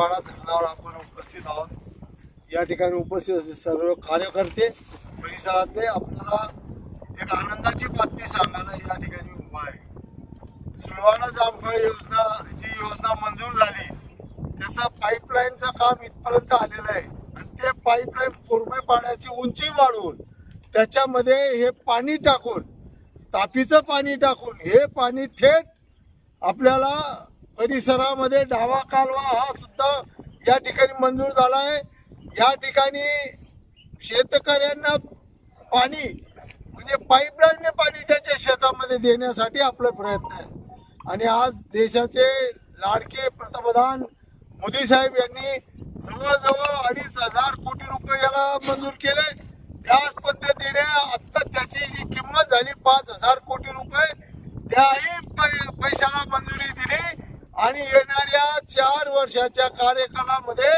पाडा धरणावर आपण उपस्थित आहोत. या ठिकाणी उपस्थित असलेले सर्व कार्यकर्ते परिसरातले आपल्याला एक आनंदाची बातमी सांगायला या ठिकाणी उभा आहे. सुलवाना जामफळ योजना जी योजना मंजूर झाली त्याचा पाईपलाईनचं काम इथपर्यंत आलेलं आहे. आणि ते पाईपलाईन पूर्ण पाण्याची उंची वाढवून त्याच्यामध्ये हे पाणी टाकून तापीचं पाणी टाकून हे पाणी थेट आपल्याला परिसरामध्ये डावा कालवा हा सुद्धा या ठिकाणी मंजूर झाला आहे. या ठिकाणी शेतकऱ्यांना पाणी म्हणजे पाईपलाईनने पाणी त्याच्या शेतामध्ये देण्यासाठी आपला प्रयत्न आहे. आणि आज देशाचे लाडके पंतप्रधान मोदी साहेब यांनी जवळजवळ अडीच हजार कोटी रुपये याला मंजूर केले. त्याच पद्धतीने आत्ता त्याची जी किंमत झाली पाच हजार कोटी रुपये त्याही पै- पैशाला मंजुरी दिली. आणि येणाऱ्या चार वर्षाच्या कार्यकालामध्ये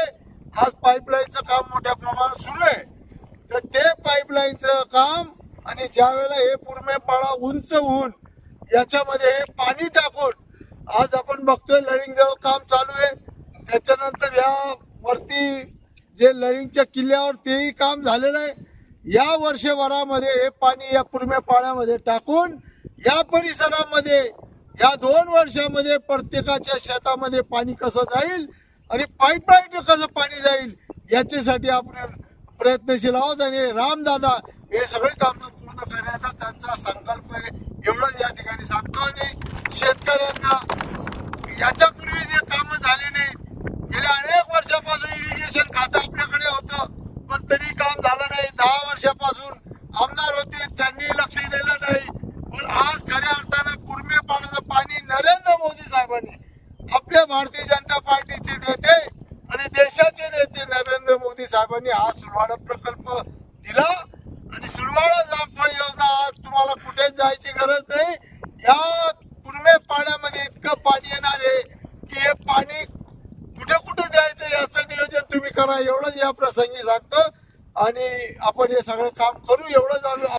आज पाईपलाईनचं काम मोठ्या प्रमाणात सुरू आहे. तर ते पाईपलाईनचं काम आणि ज्या वेळेला हे पूर्णे पाळा उंच होऊन याच्यामध्ये हे पाणी टाकून आज आपण बघतोय लळिंगजवळ काम चालू आहे. त्याच्यानंतर या वरती जे लळिंगच्या किल्ल्यावर तेही काम झालेलं आहे. या वर्षभरामध्ये हे पाणी या पूर्णे टाकून या परिसरामध्ये या दोन वर्षामध्ये प्रत्येकाच्या शेतामध्ये पाणी कसं जाईल आणि पाईपलाईन कसं पाणी जाईल याच्यासाठी आपण प्रयत्नशील आहोत आणि रामदादा हे सगळे कामं पूर्ण करण्याचा त्यांचा संकल्प आहे. एवढंच या ठिकाणी सांगतो आणि शेतकऱ्यांना याच्या जे कामं झाले नाहीत गेल्या अनेक वर्षापासून इरिगेशन खातं आपल्याकडे होतं पण तरी काम झालं नाही दहा वर्षापासून आमदार होते त्यांनी लक्ष दिलं नाही पण आज खऱ्या अर्थानं कुर्मे पाण्याचं पाणी नरेंद्र मोदी साहेबांनी आपल्या भारतीय जनता पार्टीचे नेते आणि देशाचे नेते नरेंद्र मोदी साहेबांनी हा सुलवाडा प्रकल्प दिला आणि सुलवाडा जामफळ योजना आज तुम्हाला कुठेच जायची गरज नाही. या पूर्वे पाण्यामध्ये इतकं पाणी येणार आहे की हे पाणी कुठे कुठे द्यायचं याचं नियोजन तुम्ही करा एवढंच या प्रसंगी सांगतो. आणि आपण हे सगळं काम करू एवढंच आम्ही